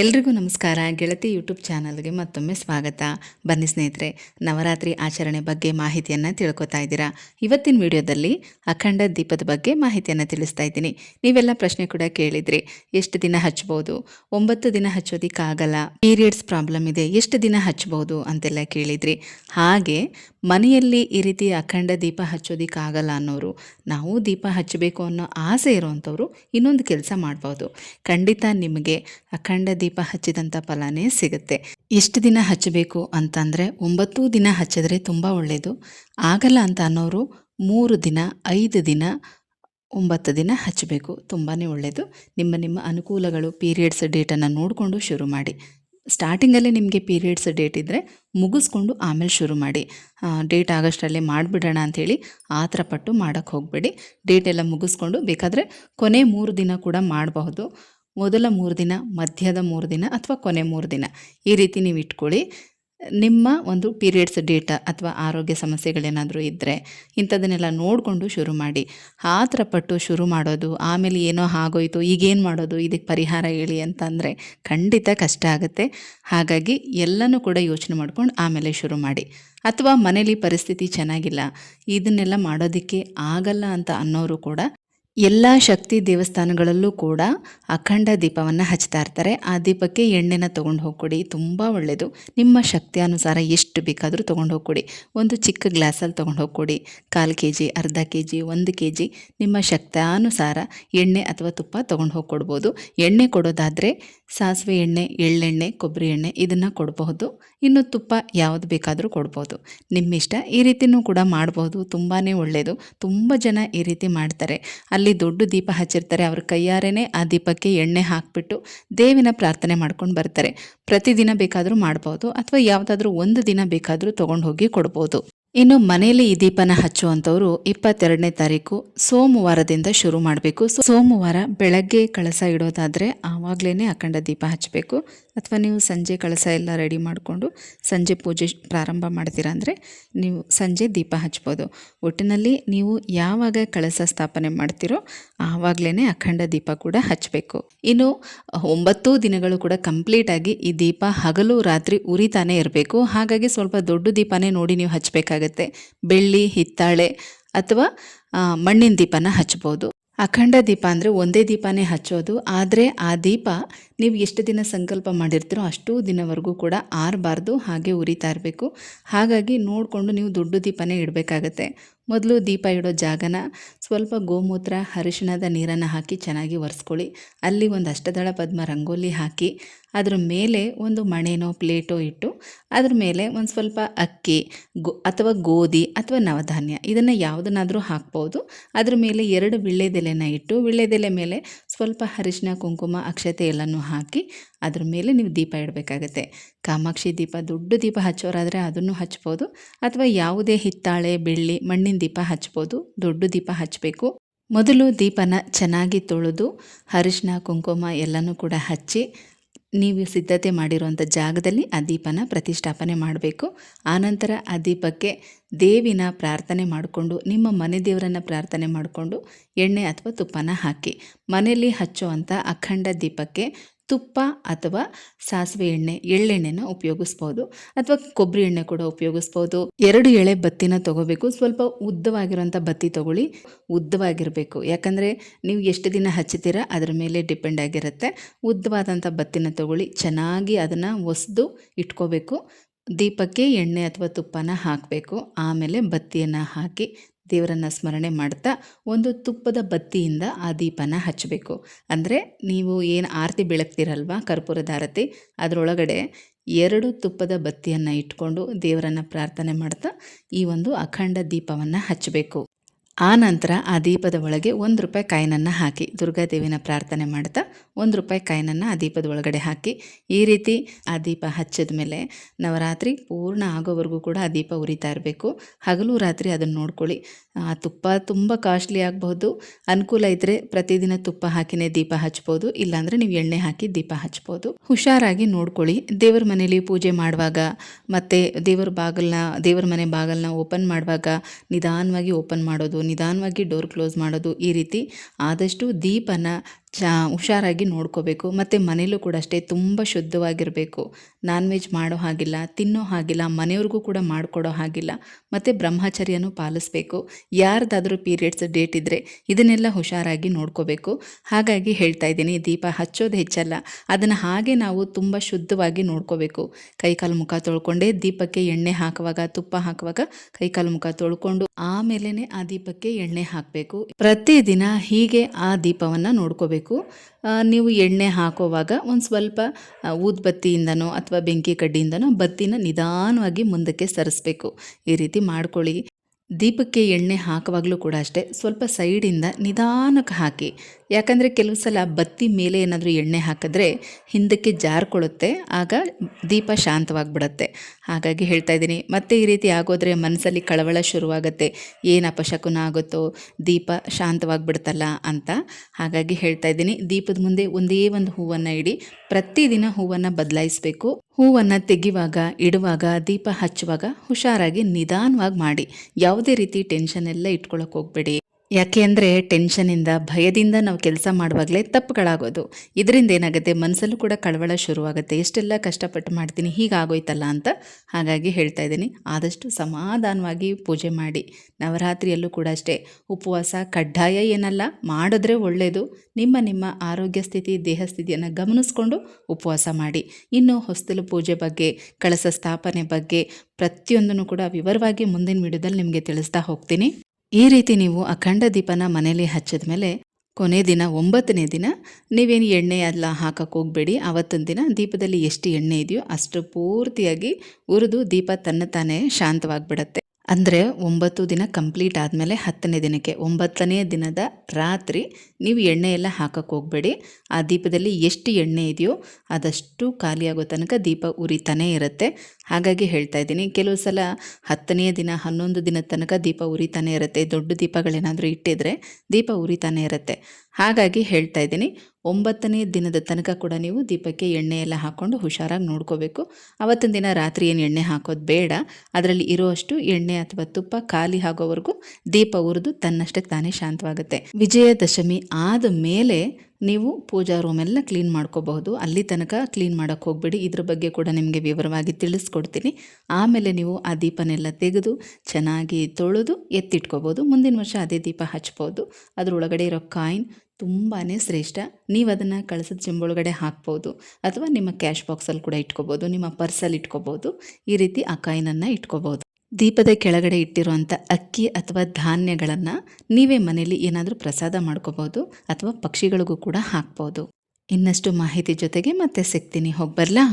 ಎಲ್ರಿಗೂ ನಮಸ್ಕಾರ. ಗೆಳತಿ ಯೂಟ್ಯೂಬ್ ಚಾನಲ್ಗೆ ಮತ್ತೊಮ್ಮೆ ಸ್ವಾಗತ. ಬನ್ನಿ ಸ್ನೇಹಿತರೆ, ನವರಾತ್ರಿ ಆಚರಣೆ ಬಗ್ಗೆ ಮಾಹಿತಿಯನ್ನು ತಿಳ್ಕೊತಾ ಇದ್ದೀರಾ? ಇವತ್ತಿನ ವಿಡಿಯೋದಲ್ಲಿ ಅಖಂಡ ದೀಪದ ಬಗ್ಗೆ ಮಾಹಿತಿಯನ್ನು ತಿಳಿಸ್ತಾ ಇದ್ದೀನಿ. ನೀವೆಲ್ಲ ಪ್ರಶ್ನೆ ಕೂಡ ಕೇಳಿದ್ರಿ. ಎಷ್ಟು ದಿನ ಹಚ್ಬೋದು? ಒಂಬತ್ತು ದಿನ ಹಚ್ಚೋದಿಕ್ಕಾಗಲ್ಲ ಪೀರಿಯಡ್ಸ್ ಪ್ರಾಬ್ಲಮ್ ಇದೆ. ಎಷ್ಟು ದಿನ ಹಚ್ಬೋದು ಅಂತೆಲ್ಲ ಕೇಳಿದ್ರಿ. ಹಾಗೆ ಮನೆಯಲ್ಲಿ ಈ ರೀತಿ ಅಖಂಡ ದೀಪ ಹಚ್ಚೋದಿಕ್ಕಾಗಲ್ಲ ಅನ್ನೋರು, ನಾವು ದೀಪ ಹಚ್ಚಬೇಕು ಅನ್ನೋ ಆಸೆ ಇರೋವಂಥವ್ರು ಇನ್ನೊಂದು ಕೆಲಸ ಮಾಡ್ಬೋದು. ಖಂಡಿತ ನಿಮಗೆ ಅಖಂಡ ಹಚ್ಚಿದಂಥ ಫಲನೇ ಸಿಗುತ್ತೆ. ಎಷ್ಟು ದಿನ ಹಚ್ಚಬೇಕು ಅಂತಂದರೆ ಒಂಬತ್ತು ದಿನ ಹಚ್ಚಿದ್ರೆ ತುಂಬ ಒಳ್ಳೆಯದು ಆಗಲ್ಲ ಅಂತ ಅನ್ನೋರು ಮೂರು ದಿನ, ಐದು ದಿನ, ಒಂಬತ್ತು ದಿನ ಹಚ್ಚಬೇಕು. ತುಂಬಾ ಒಳ್ಳೆಯದು ನಿಮ್ಮ ನಿಮ್ಮ ಅನುಕೂಲಗಳು ಪೀರಿಯಡ್ಸ್ ಡೇಟನ್ನು ನೋಡಿಕೊಂಡು ಶುರು ಮಾಡಿ. ಸ್ಟಾರ್ಟಿಂಗಲ್ಲೇ ನಿಮಗೆ ಪೀರಿಯಡ್ಸ್ ಡೇಟ್ ಇದ್ದರೆ ಮುಗಿಸ್ಕೊಂಡು ಆಮೇಲೆ ಶುರು ಮಾಡಿ. ಡೇಟ್ ಆಗಷ್ಟರಲ್ಲೇ ಮಾಡಿಬಿಡೋಣ ಅಂಥೇಳಿ ಆ ಥರ ಪಟ್ಟು ಮಾಡೋಕ್ಕೆ ಹೋಗಬೇಡಿ. ಡೇಟ್ ಎಲ್ಲ ಮುಗಿಸ್ಕೊಂಡು ಬೇಕಾದರೆ ಕೊನೆ ಮೂರು ದಿನ ಕೂಡ ಮಾಡಬಹುದು. ಮೊದಲ ಮೂರು ದಿನ, ಮಧ್ಯದ ಮೂರು ದಿನ ಅಥವಾ ಕೊನೆ ಮೂರು ದಿನ. ಈ ರೀತಿ ನೀವು ಇಟ್ಕೊಳ್ಳಿ. ನಿಮ್ಮ ಒಂದು ಪೀರಿಯಡ್ಸ್ ಡೇಟಾ ಅಥವಾ ಆರೋಗ್ಯ ಸಮಸ್ಯೆಗಳೇನಾದರೂ ಇದ್ದರೆ ಇಂಥದನ್ನೆಲ್ಲ ನೋಡಿಕೊಂಡು ಶುರು ಮಾಡಿ. ಆತರ ಪಟ್ಟು ಶುರು ಮಾಡೋದು, ಆಮೇಲೆ ಏನೋ ಆಗೋಯ್ತು, ಈಗೇನು ಮಾಡೋದು, ಇದಕ್ಕೆ ಪರಿಹಾರ ಹೇಳಿ ಅಂತಂದರೆ ಖಂಡಿತ ಕಷ್ಟ ಆಗುತ್ತೆ. ಹಾಗಾಗಿ ಎಲ್ಲನೂ ಕೂಡ ಯೋಚನೆ ಮಾಡ್ಕೊಂಡು ಆಮೇಲೆ ಶುರು ಮಾಡಿ. ಅಥವಾ ಮನೇಲಿ ಪರಿಸ್ಥಿತಿ ಚೆನ್ನಾಗಿಲ್ಲ, ಇದನ್ನೆಲ್ಲ ಮಾಡೋದಕ್ಕೆ ಆಗಲ್ಲ ಅಂತ ಅನ್ನೋರು ಕೂಡ ಎಲ್ಲ ಶಕ್ತಿ ದೇವಸ್ಥಾನಗಳಲ್ಲೂ ಕೂಡ ಅಖಂಡ ದೀಪವನ್ನು ಹಚ್ತಾ ಇರ್ತಾರೆ. ಆ ದೀಪಕ್ಕೆ ಎಣ್ಣೆನ ತೊಗೊಂಡು ಹೋಗ್ಕೊಡಿ, ತುಂಬ ಒಳ್ಳೆಯದು ನಿಮ್ಮ ಶಕ್ತಿ ಅನುಸಾರ ಎಷ್ಟು ಬೇಕಾದರೂ ತೊಗೊಂಡು ಹೋಗ್ಕೊಡಿ. ಒಂದು ಚಿಕ್ಕ ಗ್ಲಾಸಲ್ಲಿ ತೊಗೊಂಡು ಹೋಗ್ಕೊಡಿ. ಕಾಲು ಕೆ ಜಿ ಅರ್ಧ ಕೆ ಜಿ ಒಂದು ಕೆ ಜಿ ನಿಮ್ಮ ಶಕ್ತಾನುಸಾರ ಎಣ್ಣೆ ಅಥವಾ ತುಪ್ಪ ತೊಗೊಂಡು ಹೋಗಿ ಕೊಡ್ಬೋದು ಎಣ್ಣೆ ಕೊಡೋದಾದರೆ ಸಾಸಿವೆ ಎಣ್ಣೆ, ಎಳ್ಳೆಣ್ಣೆ, ಕೊಬ್ಬರಿ ಎಣ್ಣೆ ಇದನ್ನು ಕೊಡಬಹುದು. ಇನ್ನು ತುಪ್ಪ ಯಾವುದು ಬೇಕಾದರೂ ಕೊಡ್ಬೋದು. ನಿಮ್ಮಿಷ್ಟ ಈ ರೀತಿಯೂ ಕೂಡ ಮಾಡ್ಬೋದು. ತುಂಬಾ ಒಳ್ಳೆಯದು ತುಂಬ ಜನ ಈ ರೀತಿ ಮಾಡ್ತಾರೆ. ಅಲ್ಲಿ ದೊಡ್ಡ ದೀಪ ಹಚ್ಚಿರ್ತಾರೆ. ಅವ್ರ ಕೈಯಾರೇನೆ ಆ ದೀಪಕ್ಕೆ ಎಣ್ಣೆ ಹಾಕಿಬಿಟ್ಟು ದೇವಿನ ಪ್ರಾರ್ಥನೆ ಮಾಡ್ಕೊಂಡು ಬರ್ತಾರೆ. ಪ್ರತಿದಿನ ಬೇಕಾದರೂ ಮಾಡ್ಬೋದು ಅಥವಾ ಯಾವುದಾದ್ರೂ ಒಂದು ದಿನ ಬೇಕಾದರೂ ತೊಗೊಂಡು ಹೋಗಿ ಕೊಡ್ಬೋದು. ಇನ್ನು ಮನೆಯಲ್ಲಿ ಈ ದೀಪನ ಹಚ್ಚುವಂಥವ್ರು ಇಪ್ಪತ್ತೆರಡನೇ ತಾರೀಕು ಸೋಮವಾರದಿಂದ ಶುರು ಮಾಡಬೇಕು. ಸೋಮವಾರ ಬೆಳಗ್ಗೆ ಕಳಸ ಇಡೋದಾದರೆ ಆವಾಗಲೇ ಅಖಂಡ ದೀಪ ಹಚ್ಚಬೇಕು. ಅಥವಾ ನೀವು ಸಂಜೆ ಕಳಸ ಎಲ್ಲ ರೆಡಿ ಮಾಡಿಕೊಂಡು ಸಂಜೆ ಪೂಜೆ ಪ್ರಾರಂಭ ಮಾಡ್ತೀರಾ ಅಂದರೆ ನೀವು ಸಂಜೆ ದೀಪ ಹಚ್ಬೋದು. ಒಟ್ಟಿನಲ್ಲಿ ನೀವು ಯಾವಾಗ ಕಳಸ ಸ್ಥಾಪನೆ ಮಾಡ್ತೀರೋ ಆವಾಗಲೇ ಅಖಂಡ ದೀಪ ಕೂಡ ಹಚ್ಚಬೇಕು ಇನ್ನು ಒಂಬತ್ತು ದಿನಗಳು ಕೂಡ ಕಂಪ್ಲೀಟಾಗಿ ಈ ದೀಪ ಹಗಲು ರಾತ್ರಿ ಉರಿತಾನೆ ಇರಬೇಕು. ಹಾಗಾಗಿ ಸ್ವಲ್ಪ ದೊಡ್ಡ ದೀಪನೇ ನೋಡಿ ನೀವು ಹಚ್ಚಬೇಕಾಗತ್ತೆ ಬೆಳ್ಳಿ, ಹಿತ್ತಾಳೆ ಅಥವಾ ಮಣ್ಣಿನ ದೀಪನ ಹಚ್ಬೋದು. ಅಖಂಡ ದೀಪ ಅಂದರೆ ಒಂದೇ ದೀಪನೇ ಹಚ್ಚೋದು. ಆದರೆ ಆ ದೀಪ ನೀವು ಎಷ್ಟು ದಿನ ಸಂಕಲ್ಪ ಮಾಡಿರ್ತೀರೋ ಅಷ್ಟು ದಿನವರೆಗೂ ಕೂಡ ಆರಬಾರ್ದು, ಹಾಗೆ ಉರಿತಾ ಇರಬೇಕು. ಹಾಗಾಗಿ ನೋಡಿಕೊಂಡು ನೀವು ದೊಡ್ಡ ದೀಪನೇ ಇಡಬೇಕಾಗತ್ತೆ. ಮೊದಲು ದೀಪ ಇಡೋ ಜಾಗನ ಸ್ವಲ್ಪ ಗೋಮೂತ್ರ, ಅರಿಶಿಣದ ನೀರನ್ನು ಹಾಕಿ ಚೆನ್ನಾಗಿ ಒರೆಸ್ಕೊಳ್ಳಿ. ಅಲ್ಲಿ ಒಂದು ಅಷ್ಟದಳ ಪದ್ಮ ರಂಗೋಲಿ ಹಾಕಿ, ಅದ್ರ ಮೇಲೆ ಒಂದು ಮಣೆನೋ, ಪ್ಲೇಟೋ ಇಟ್ಟು, ಅದ್ರ ಮೇಲೆ ಒಂದು ಸ್ವಲ್ಪ ಅಕ್ಕಿ, ಗೋ, ಅಥವಾ ಗೋಧಿ ಅಥವಾ ನವಧಾನ್ಯ ಇದನ್ನು ಯಾವುದನ್ನಾದರೂ ಹಾಕ್ಬೋದು. ಅದ್ರ ಮೇಲೆ ಎರಡು ವಿಳ್ಳೆದೆಲೆನ ಇಟ್ಟು, ವಿಳ್ಳೆದೆಲೆ ಮೇಲೆ ಸ್ವಲ್ಪ ಅರಿಶಿನ ಕುಂಕುಮ, ಅಕ್ಷತೆ ಎಲ್ಲನೂ ಹಾಕಿ, ಅದ್ರ ಮೇಲೆ ನೀವು ದೀಪ ಇಡಬೇಕಾಗತ್ತೆ. ಕಾಮಾಕ್ಷಿ ದೀಪ, ದೊಡ್ಡ ದೀಪ ಹಚ್ಚೋರಾದರೆ ಅದನ್ನು ಹಚ್ಬೋದು. ಅಥವಾ ಯಾವುದೇ ಹಿತ್ತಾಳೆ, ಬೆಳ್ಳಿ, ಮಣ್ಣಿನ ದೀಪ ಹಚ್ಬೋದು. ದೊಡ್ಡ ದೀಪ ಹಚ್ಚಬೇಕು ಮೊದಲು ದೀಪನ ಚೆನ್ನಾಗಿ ತೊಳೆದು, ಅರಿಶಿನ, ಕುಂಕುಮ ಎಲ್ಲನೂ ಕೂಡ ಹಚ್ಚಿ, ನೀವು ಸಿದ್ಧತೆ ಮಾಡಿರುವಂಥ ಜಾಗದಲ್ಲಿ ಆ ದೀಪನ ಪ್ರತಿಷ್ಠಾಪನೆ ಮಾಡಬೇಕು. ಆನಂತರ ಆ ದೀಪಕ್ಕೆ ದೇವಿನ ಪ್ರಾರ್ಥನೆ ಮಾಡಿಕೊಂಡು, ನಿಮ್ಮ ಮನೆ ದೇವರನ್ನು ಪ್ರಾರ್ಥನೆ ಮಾಡಿಕೊಂಡು, ಎಣ್ಣೆ ಅಥವಾ ತುಪ್ಪನ ಹಾಕಿ, ಮನೆಯಲ್ಲಿ ಹಚ್ಚುವಂಥ ಅಖಂಡ ದೀಪಕ್ಕೆ ತುಪ್ಪ ಅಥವಾ ಸಾಸಿವೆ ಎಣ್ಣೆ, ಎಳ್ಳೆಣ್ಣೆನ ಉಪಯೋಗಿಸ್ಬೋದು ಅಥವಾ ಕೊಬ್ಬರಿ ಎಣ್ಣೆ ಕೂಡ ಉಪಯೋಗಿಸ್ಬೋದು. ಎರಡು ಎಳೆ ಬತ್ತಿನ ತಗೋಬೇಕು. ಸ್ವಲ್ಪ ಉದ್ದವಾಗಿರುವಂಥ ಬತ್ತಿ ತಗೊಳ್ಳಿ. ಉದ್ದವಾಗಿರಬೇಕು. ಯಾಕಂದರೆ ನೀವು ಎಷ್ಟು ದಿನ ಹಚ್ಚುತ್ತೀರಾ ಅದರ ಮೇಲೆ ಡಿಪೆಂಡ್ ಆಗಿರುತ್ತೆ. ಉದ್ದವಾದಂಥ ಬತ್ತಿನ ತಗೊಳ್ಳಿ. ಚೆನ್ನಾಗಿ ಅದನ್ನು ಒಸ್ದು ಇಟ್ಕೋಬೇಕು. ದೀಪಕ್ಕೆ ಎಣ್ಣೆ ಅಥವಾ ತುಪ್ಪನ ಹಾಕಬೇಕು. ಆಮೇಲೆ ಬತ್ತಿಯನ್ನು ಹಾಕಿ ದೇವರನ್ನು ಸ್ಮರಣೆ ಮಾಡ್ತಾ ಒಂದು ತುಪ್ಪದ ಬತ್ತಿಯಿಂದ ಆ ದೀಪನ ಹಚ್ಚಬೇಕು. ಅಂದರೆ ನೀವು ಏನು ಆರತಿ ಬೆಳಗ್ತಿರಲ್ವ ಕರ್ಪೂರದ ಆರತಿ, ಅದರೊಳಗಡೆ ಎರಡು ತುಪ್ಪದ ಬತ್ತಿಯನ್ನು ಇಟ್ಕೊಂಡು ದೇವರನ್ನು ಪ್ರಾರ್ಥನೆ ಮಾಡ್ತಾ ಈ ಒಂದು ಅಖಂಡ ದೀಪವನ್ನು ಹಚ್ಚಬೇಕು. ಆ ನಂತರ ಆ ದೀಪದ ಒಳಗೆ ಒಂದು ರೂಪಾಯಿ ಕಾಯಿನನ್ನು ಹಾಕಿ ದುರ್ಗಾದೇವಿನ ಪ್ರಾರ್ಥನೆ ಮಾಡ್ತಾ ಒಂದು ರೂಪಾಯಿ ಕಾಯಿನನ್ನು ಆ ದೀಪದ ಒಳಗಡೆ ಹಾಕಿ ಈ ರೀತಿ ಆ ದೀಪ ಹಚ್ಚಿದ ಮೇಲೆ ನವರಾತ್ರಿ ಪೂರ್ಣ ಆಗೋವರೆಗೂ ಕೂಡ ಆ ದೀಪ ಉರಿತಾ ಇರಬೇಕು. ಹಗಲು ರಾತ್ರಿ ಅದನ್ನು ನೋಡ್ಕೊಳ್ಳಿ. ಆ ತುಪ್ಪ ತುಂಬ ಕಾಸ್ಟ್ಲಿ ಆಗಬಹುದು. ಅನುಕೂಲ ಇದ್ದರೆ ಪ್ರತಿದಿನ ತುಪ್ಪ ಹಾಕಿನೇ ದೀಪ ಹಚ್ಬೋದು ಇಲ್ಲಾಂದರೆ ನೀವು ಎಣ್ಣೆ ಹಾಕಿ ದೀಪ ಹಚ್ಬೋದು ಹುಷಾರಾಗಿ ನೋಡ್ಕೊಳ್ಳಿ. ದೇವರ ಮನೇಲಿ ಪೂಜೆ ಮಾಡುವಾಗ ಮತ್ತು ದೇವರ ಬಾಗಿಲನ್ನ ದೇವರ ಮನೆ ಬಾಗಿಲನ್ನ ಓಪನ್ ಮಾಡುವಾಗ ನಿಧಾನವಾಗಿ ಓಪನ್ ಮಾಡೋದು ನಿಧಾನವಾಗಿ ಡೋರ್ ಕ್ಲೋಸ್ ಮಾಡೋದು ಈ ರೀತಿ. ಆದಷ್ಟು ದೀಪನ ಹುಷಾರಾಗಿ ನೋಡ್ಕೋಬೇಕು, ಮತ್ತು ಮನೇಲೂ ಕೂಡ ಅಷ್ಟೇ ತುಂಬ ಶುದ್ಧವಾಗಿರಬೇಕು. ನಾನ್ ವೆಜ್ ಮಾಡೋ ಹಾಗಿಲ್ಲ, ತಿನ್ನೋ ಹಾಗಿಲ್ಲ, ಮನೆಯವ್ರಿಗೂ ಕೂಡ ಮಾಡಿಕೊಡೋ ಹಾಗಿಲ್ಲ, ಮತ್ತು ಬ್ರಹ್ಮಚರ್ಯನೂ ಪಾಲಿಸ್ಬೇಕು. ಯಾರ್ದಾದರೂ ಪೀರಿಯಡ್ಸ್ ಡೇಟ್ ಇದ್ದರೆ ಇದನ್ನೆಲ್ಲ ಹುಷಾರಾಗಿ ನೋಡ್ಕೋಬೇಕು. ಹಾಗಾಗಿ ಹೇಳ್ತಾ ಇದ್ದೀನಿ, ದೀಪ ಹಚ್ಚೋದು ಹೆಚ್ಚಲ್ಲ. ಅದನ್ನು ಹಾಗೆ ನಾವು ತುಂಬ ಶುದ್ಧವಾಗಿ ನೋಡ್ಕೋಬೇಕು. ಕೈಕಾಲು ಮುಖ ತೊಳ್ಕೊಂಡೇ ದೀಪಕ್ಕೆ ಎಣ್ಣೆ ಹಾಕುವಾಗ, ತುಪ್ಪ ಹಾಕುವಾಗ ಕೈಕಾಲು ಮುಖ ತೊಳ್ಕೊಂಡು ಆಮೇಲೆ ಆ ದೀಪಕ್ಕೆ ಎಣ್ಣೆ ಹಾಕಬೇಕು. ಪ್ರತಿದಿನ ಹೀಗೆ ಆ ದೀಪವನ್ನು ನೋಡ್ಕೋಬೇಕು. ಆ, ನೀವು ಎಣ್ಣೆ ಹಾಕೋವಾಗ ಒಂದು ಸ್ವಲ್ಪ ಊದ್ಬತ್ತಿಯಿಂದನೋ ಅಥವಾ ಬೆಂಕಿ ಕಡ್ಡಿಯಿಂದನೋ ಬತ್ತಿನ ನಿಧಾನವಾಗಿ ಮುಂದಕ್ಕೆ ಸರಿಸ್ಬೇಕು. ಈ ರೀತಿ ಮಾಡ್ಕೊಳ್ಳಿ. ದೀಪಕ್ಕೆ ಎಣ್ಣೆ ಹಾಕುವಾಗಲೂ ಕೂಡ ಅಷ್ಟೇ. ಸ್ವಲ್ಪ ಸೈಡಿಂದ ನಿಧಾನಕ್ಕೆ ಹಾಕಿ. ಯಾಕಂದರೆ ಕೆಲವು ಸಲ ಬತ್ತಿ ಮೇಲೆ ಏನಾದರೂ ಎಣ್ಣೆ ಹಾಕಿದ್ರೆ ಹಿಂದಕ್ಕೆ ಜಾರ್ಕೊಳ್ಳುತ್ತೆ, ಆಗ ದೀಪ ಶಾಂತವಾಗಿಬಿಡತ್ತೆ. ಹಾಗಾಗಿ ಹೇಳ್ತಾ ಇದ್ದೀನಿ, ಮತ್ತೆ ಈ ರೀತಿ ಆಗೋದ್ರೆ ಮನಸ್ಸಲ್ಲಿ ಕಳವಳ ಶುರುವಾಗುತ್ತೆ. ಏನು ಅಪಶಕುನ ಆಗುತ್ತೋ, ದೀಪ ಶಾಂತವಾಗಿಬಿಡ್ತಲ್ಲ ಅಂತ ಹಾಗಾಗಿ ಹೇಳ್ತಾ ಇದ್ದೀನಿ. ದೀಪದ ಮುಂದೆ ಒಂದೇ ಒಂದು ಹೂವನ್ನು ಇಡಿ, ಪ್ರತಿದಿನ ಹೂವನ್ನು ಬದಲಾಯಿಸಬೇಕು. ಹೂವನ್ನು ತೆಗೆಯುವಾಗ ಇಡುವಾಗ, ದೀಪ ಹಚ್ಚುವಾಗ ಹುಷಾರಾಗಿ ನಿಧಾನವಾಗಿ ಮಾಡಿ. ಯಾವುದೇ ರೀತಿ ಟೆನ್ಷನ್ ಎಲ್ಲ ಇಟ್ಕೊಳಕ್ಕೆ ಹೋಗಬೇಡಿ. ಯಾಕೆ ಅಂದರೆ ಟೆನ್ಷನಿಂದ ಭಯದಿಂದ ನಾವು ಕೆಲಸ ಮಾಡುವಾಗಲೇ ತಪ್ಪುಗಳಾಗೋದು. ಇದರಿಂದ ಏನಾಗುತ್ತೆ? ಮನಸ್ಸಲ್ಲೂ ಕೂಡ ಕಳವಳ ಶುರುವಾಗುತ್ತೆ. ಎಷ್ಟೆಲ್ಲ ಕಷ್ಟಪಟ್ಟು ಮಾಡ್ತೀನಿ ಹೀಗಾಗೋಯ್ತಲ್ಲ ಅಂತ ಹಾಗಾಗಿ ಹೇಳ್ತಾ ಇದ್ದೀನಿ. ಆದಷ್ಟು ಸಮಾಧಾನವಾಗಿ ಪೂಜೆ ಮಾಡಿ. ನವರಾತ್ರಿಯಲ್ಲೂ ಕೂಡ ಅಷ್ಟೇ. ಉಪವಾಸ, ಕಡ್ಡಾಯ ಏನಲ್ಲ, ಮಾಡಿದ್ರೆ ಒಳ್ಳೆಯದು ನಿಮ್ಮ ನಿಮ್ಮ ಆರೋಗ್ಯ ಸ್ಥಿತಿ, ದೇಹ ಸ್ಥಿತಿಯನ್ನು ಗಮನಿಸ್ಕೊಂಡು ಉಪವಾಸ ಮಾಡಿ. ಇನ್ನು ಹೊಸ್ತಲು ಪೂಜೆ ಬಗ್ಗೆ, ಕಳಸ ಸ್ಥಾಪನೆ ಬಗ್ಗೆ ಪ್ರತಿಯೊಂದನ್ನು ಕೂಡ ವಿವರವಾಗಿ ಮುಂದಿನ ವಿಡಿಯೋದಲ್ಲಿ ನಿಮಗೆ ತಿಳಿಸ್ತಾ ಹೋಗ್ತೀನಿ. ಈ ರೀತಿ ನೀವು ಅಖಂಡ ದೀಪನ ಮನೇಲಿ ಹಚ್ಚಿದ ಮೇಲೆ ಕೊನೆ ದಿನ, ಒಂಬತ್ತನೇ ದಿನ ನೀವೇನು ಎಣ್ಣೆ ಎಲ್ಲ ಹಾಕಕ್ಕೆ ಹೋಗಬೇಡಿ. ಆವತ್ತಿನ ದಿನ ದೀಪದಲ್ಲಿ ಎಷ್ಟು ಎಣ್ಣೆ ಇದೆಯೋ ಅಷ್ಟು ಪೂರ್ತಿಯಾಗಿ ಉರಿದು ದೀಪ ತನ್ನ ತಾನೇ ಶಾಂತವಾಗಿಬಿಡತ್ತೆ. ಅಂದರೆ ಒಂಬತ್ತು ದಿನ ಕಂಪ್ಲೀಟ್ ಆದಮೇಲೆ ಹತ್ತನೇ ದಿನಕ್ಕೆ, ಒಂಬತ್ತನೇ ದಿನದ ರಾತ್ರಿ ನೀವು ಎಣ್ಣೆ ಎಲ್ಲ ಹಾಕಕ್ಕೆ ಹೋಗಬೇಡಿ. ಆ ದೀಪದಲ್ಲಿ ಎಷ್ಟು ಎಣ್ಣೆ ಇದೆಯೋ ಅದಷ್ಟು ಖಾಲಿಯಾಗೋ ತನಕ ದೀಪ ಉರಿತಾನೇ ಇರುತ್ತೆ. ಹಾಗಾಗಿ ಹೇಳ್ತಾ ಇದ್ದೀನಿ, ಕೆಲವು ಸಲ ಹತ್ತನೇ ದಿನ, ಹನ್ನೊಂದು ದಿನದ ತನಕ ದೀಪ ಉರಿತಾನೇ ಇರುತ್ತೆ. ದೊಡ್ಡ ದೀಪಗಳೇನಾದರೂ ಇಟ್ಟಿದ್ರೆ ದೀಪ ಉರಿತಾನೆ ಇರುತ್ತೆ. ಹಾಗಾಗಿ ಹೇಳ್ತಾ ಇದ್ದೀನಿ, ಒಂಬತ್ತನೇ ದಿನದ ತನಕ ಕೂಡ ನೀವು ದೀಪಕ್ಕೆ ಎಣ್ಣೆ ಎಲ್ಲ ಹಾಕ್ಕೊಂಡು ಹುಷಾರಾಗಿ ನೋಡ್ಕೋಬೇಕು. ಅವತ್ತಿನ ದಿನ ರಾತ್ರಿ ಏನು ಎಣ್ಣೆ ಹಾಕೋದು ಬೇಡ. ಅದರಲ್ಲಿ ಇರುವಷ್ಟು ಎಣ್ಣೆ ಅಥವಾ ತುಪ್ಪ ಖಾಲಿ ಆಗೋವರೆಗೂ ದೀಪ ಉರಿದು ತನ್ನಷ್ಟಕ್ಕೆ ತಾನೇ ಶಾಂತವಾಗುತ್ತೆ. ವಿಜಯದಶಮಿ ಆದ ಮೇಲೆ ನೀವು ಪೂಜಾ ರೂಮ್ ಎಲ್ಲ ಕ್ಲೀನ್ ಮಾಡ್ಕೋಬಹುದು. ಅಲ್ಲಿ ತನಕ ಕ್ಲೀನ್ ಮಾಡೋಕ್ಕೆ ಹೋಗಬೇಡಿ. ಇದ್ರ ಬಗ್ಗೆ ಕೂಡ ನಿಮಗೆ ವಿವರವಾಗಿ ತಿಳಿಸ್ಕೊಡ್ತೀನಿ. ಆಮೇಲೆ ನೀವು ಆ ದೀಪನೆಲ್ಲ ತೆಗೆದು ಚೆನ್ನಾಗಿ ತೊಳೆದು ಎತ್ತಿಟ್ಕೋಬೋದು ಮುಂದಿನ ವರ್ಷ ಅದೇ ದೀಪ ಹಚ್ಬೋದು. ಅದರೊಳಗಡೆ ಇರೋ ಕಾಯಿನ್ ತುಂಬಾ ಶ್ರೇಷ್ಠ. ನೀವು ಅದನ್ನು ಕಳಸದ ಜಂಬೊಳಗಡೆ ಹಾಕ್ಬೋದು. ಅಥವಾ ನಿಮ್ಮ ಕ್ಯಾಶ್ ಬಾಕ್ಸಲ್ಲಿ ಕೂಡ ಇಟ್ಕೋಬೋದು. ನಿಮ್ಮ ಪರ್ಸಲ್ಲಿ ಇಟ್ಕೋಬೋದು. ಈ ರೀತಿ ಆ ಕಾಯಿನನ್ನು ಇಟ್ಕೋಬೋದು. ದೀಪದ ಕೆಳಗಡೆ ಇಟ್ಟಿರುವಂಥ ಅಕ್ಕಿ ಅಥವಾ ಧಾನ್ಯಗಳನ್ನು ನೀವೇ ಮನೆಯಲ್ಲಿ ಏನಾದರೂ ಪ್ರಸಾದ ಮಾಡ್ಕೋಬೋದು. ಅಥವಾ ಪಕ್ಷಿಗಳಿಗೂ ಕೂಡ ಹಾಕ್ಬೋದು. ಇನ್ನಷ್ಟು ಮಾಹಿತಿ ಜೊತೆಗೆ ಮತ್ತೆ ಸಿಗ್ತೀನಿ. ಹೋಗಿ ಬರಲಾ